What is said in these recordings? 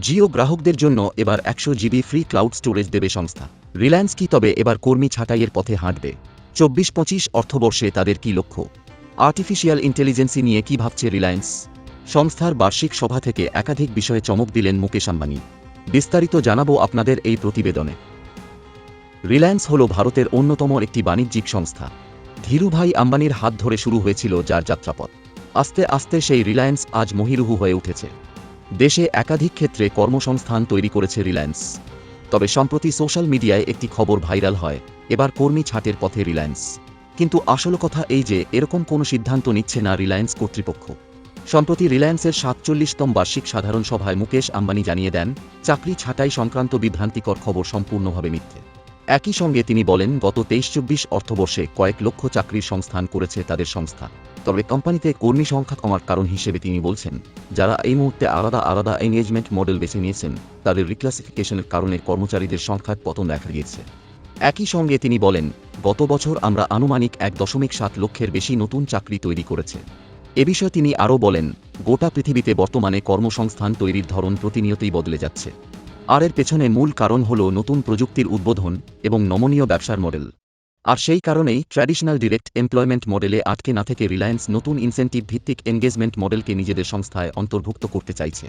জিও গ্রাহকদের জন্য এবার একশো জিবি ফ্রি ক্লাউড স্টোরেজ দেবে সংস্থা। রিলায়েন্স কি তবে এবার কর্মী ছাঁটাইয়ের পথে হাঁটবে। চব্বিশ পঁচিশ অর্থবর্ষে তাদের কি লক্ষ্য? আর্টিফিশিয়াল ইন্টেলিজেন্সি নিয়ে কি ভাবছে রিলায়েন্স? সংস্থার বার্ষিক সভা থেকে একাধিক বিষয়ে চমক দিলেন মুকেশ আম্বানি। বিস্তারিত জানাব আপনাদের এই প্রতিবেদনে। রিলায়েন্স হল ভারতের অন্যতম একটি বাণিজ্যিক সংস্থা। ধীরুভাই আম্বানির হাত ধরে শুরু হয়েছিল যার যাত্রাপথ। আস্তে আস্তে সেই রিলায়েন্স আজ মহিরুহু হয়ে উঠেছে। দেশে একাধিক ক্ষেত্রে কর্মসংস্থান তৈরি করেছে রিলায়েন্স। তবে সম্প্রতি সোশ্যাল মিডিয়ায় একটি খবর ভাইরাল হয়, এবার কর্মী ছাঁটের পথে রিলায়েন্স। কিন্তু আসল কথা এই যে, এরকম কোনো সিদ্ধান্ত নিচ্ছে না রিলায়েন্স কর্তৃপক্ষ। সম্প্রতি রিলায়েন্সের সাতচল্লিশতম বার্ষিক সাধারণ সভায় মুকেশ আম্বানি জানিয়ে দেন, চাকরি ছাঁটাই সংক্রান্ত বিভ্রান্তিকর খবর সম্পূর্ণভাবে মিথ্যে। একই সঙ্গে তিনি বলেন, গত তেইশ চব্বিশ অর্থবর্ষে কয়েক লক্ষ চাকরির সংস্থান করেছে তাদের সংস্থা। তবে কোম্পানিতে কর্মী সংখ্যা কমার কারণ হিসেবে তিনি বলছেন, যারা এই মুহূর্তে আলাদা আলাদা এনগেজমেন্ট মডেল বেছে নিয়েছেন, তাদের রিক্লাসিফিকেশনের কারণে কর্মচারীদের সংখ্যার পতন দেখা গিয়েছে। একই সঙ্গে তিনি বলেন, গত বছর আমরা আনুমানিক এক দশমিক সাত লক্ষের বেশি নতুন চাকরি তৈরি করেছে। এ বিষয়ে তিনি আরও বলেন, গোটা পৃথিবীতে বর্তমানে কর্মসংস্থান তৈরির ধরন প্রতিনিয়তই বদলে যাচ্ছে। আর এর পেছনে মূল কারণ হল নতুন প্রযুক্তির উদ্বোধন এবং নমনীয় ব্যবসার মডেল আর সেই কারণেই ট্র্যাডিশনাল ডিরেক্ট এমপ্লয়মেন্ট মডেলে আটকে না থেকে রিলায়েন্স নতুন ইনসেন্টিভ ভিত্তিক এনগেজমেন্ট মডেলকে নিজেদের সংস্থায় অন্তর্ভুক্ত করতে চাইছে।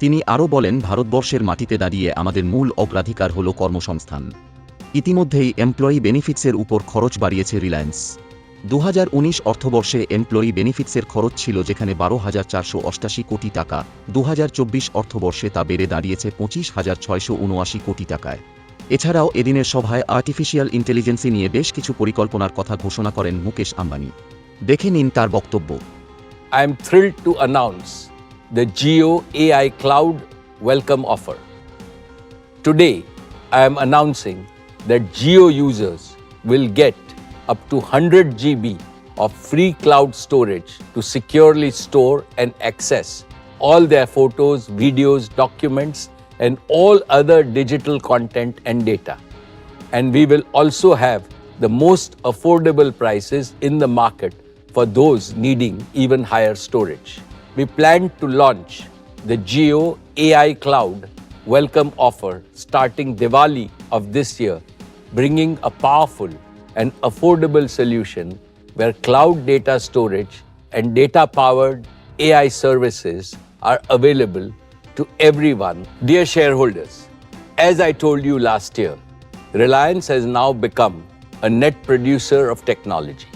তিনি আরও বলেন, ভারতবর্ষের মাটিতে দাঁড়িয়ে আমাদের মূল অগ্রাধিকার হল কর্মসংস্থান। ইতিমধ্যেই এমপ্লয়ি বেনিফিটসের উপর খরচ বাড়িয়েছে রিলায়েন্স। দু হাজার উনিশ অর্থবর্ষে এমপ্লয়ি বেনিফিটসের খরচ ছিল যেখানে বারো হাজার চারশো অষ্টাশি কোটি টাকা। দু হাজার চব্বিশ অর্থবর্ষে তা বেড়ে দাঁড়িয়েছে পঁচিশ হাজার ছয়শো উনআশি কোটি টাকায়। এছাড়াও এদিনের সভায় আর্টিফিশিয়াল ইন্টেলিজেন্সি নিয়ে বেশ কিছু পরিকল্পনার কথা ঘোষণা করেন মুকেশ আম্বানি দেখে নিন তার বক্তব্য I am thrilled to announce the Geo AI Cloud welcome offer. Today, I am announcing that Geo users will get up to 100 GB of free cloud storage to securely store and access all their photos, videos, documents, and all other digital content and data. And we will also have the most affordable prices in the market for those needing even higher storage. We plan to launch the Geo AI Cloud welcome offer starting Diwali of this year, bringing a powerful and affordable solution where cloud data storage and data powered AI services are available to everyone. Dear shareholders, as I told you last year, Reliance has now become a net producer of technology.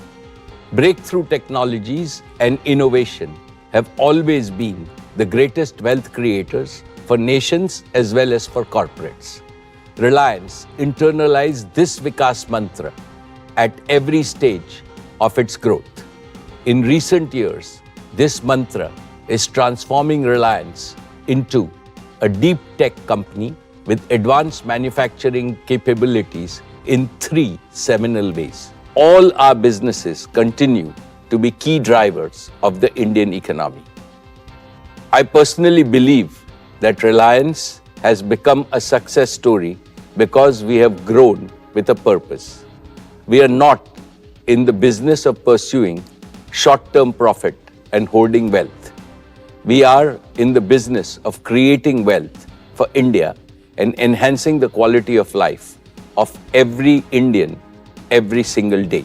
Breakthrough technologies and innovation have always been the greatest wealth creators for nations as well as for corporates. Reliance internalized this Vikas mantra at every stage of its growth. In recent years, this mantra is transforming Reliance into a deep tech company with advanced manufacturing capabilities in three seminal ways. All our businesses continue to be key drivers of the Indian economy. I personally believe that Reliance has become a success story because we have grown with a purpose. We are not in the business of pursuing short term profit and hoarding wealth. We are in the business of creating wealth for India and enhancing the quality of life of every Indian every single day.